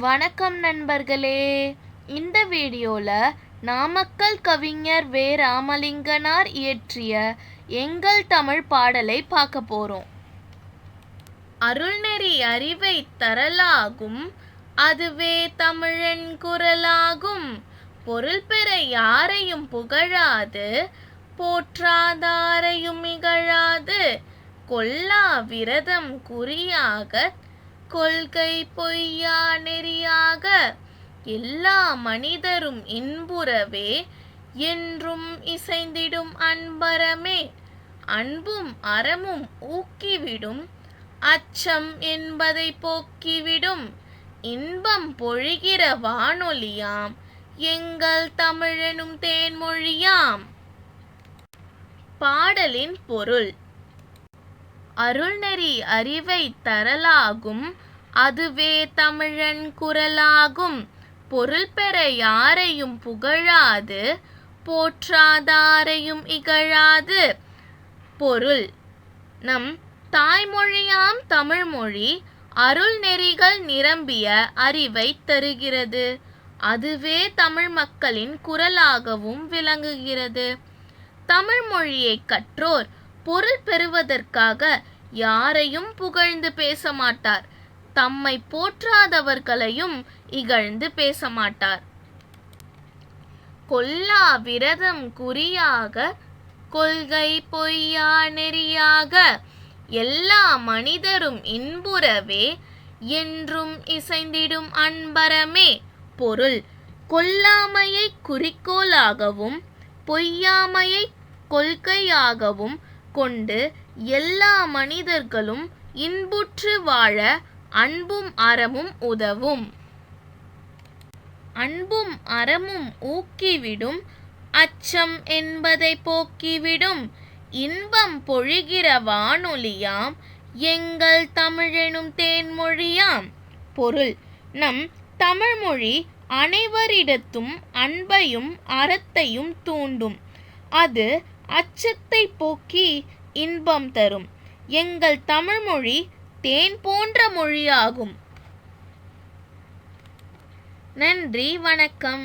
வணக்கம் நண்பர்களே. இந்த வீடியோவில் நாமக்கல் கவிஞர் வே. ராமலிங்கனார் இயற்றிய எங்கள் தமிழ் பாடலை பார்க்க போகிறோம் அருள்நெறி அறிவை தரலாகும் அதுவே தமிழன் குரலாகும். பொருள் பெற யாரையும் புகழாது போற்றாதாரையும் இகழாது. கொல்லா விரதம் குறியாக கொள்கை பொய்யா நெறியாக எல்லா மனிதரும் இன்புறவே என்றும் இசைந்திடும் அன்பரமே. அன்பும் அறமும் ஊக்கிவிடும் அச்சம் என்பதை போக்கிவிடும். இன்பம் பொழிகிற வானொலியாம் எங்கள் தமிழனும் தேன்மொழியாம். பாடலின் பொருள். அருள்நெறி அறிவை தரலாகும். அதுவே தமிழன் குரலாகும். பொருள் பெற யாரையும் புகழாது. போற்றாதாரையும் இகழாது. பொருள். நம் தாய்மொழியாம் தமிழ்மொழி அருள் நெறிகள் நிரம்பிய அறிவை தருகிறது. அதுவே தமிழ் மக்களின் குரலாகவும் விளங்குகிறது. தமிழ் மொழியை கற்றோர் பொருள் பெறுவதற்காக யாரையும் புகழ்ந்து பேச மாட்டார் தம்மை போற்றாதவர்களையும் இகழ்ந்து பேச மாட்டார் கொல்லா விரதம் குறியாக கொள்கை பொய்யா நெறியாக எல்லா மனிதரும் இன்புறவே என்றும் இசைந்திடும் அன்பரமே. பொருள் கொல்லாமையை குறிக்கோளாகவும் பொய்யாமையை கொள்கையாகவும் கொண்டு எல்லா மனிதர்களும் இன்புற்று வாழ அன்பும் அறமும் உதவும். அன்பும் அறமும் ஊக்கிவிடும் அச்சம் என்பதை போக்கிவிடும். இன்பம் பொழிகிற வானொலியாம் எங்கள் தமிழெனும் தேன்மொழியாம். பொருள் நம் தமிழ்மொழி அனைவரிடத்தும் அன்பையும் அறத்தையும் தூண்டும். அது அச்சத்தை போக்கி இன்பம் தரும். எங்கள் தமிழ்மொழி தேன் போன்ற மொழியாகும். நன்றி வணக்கம்.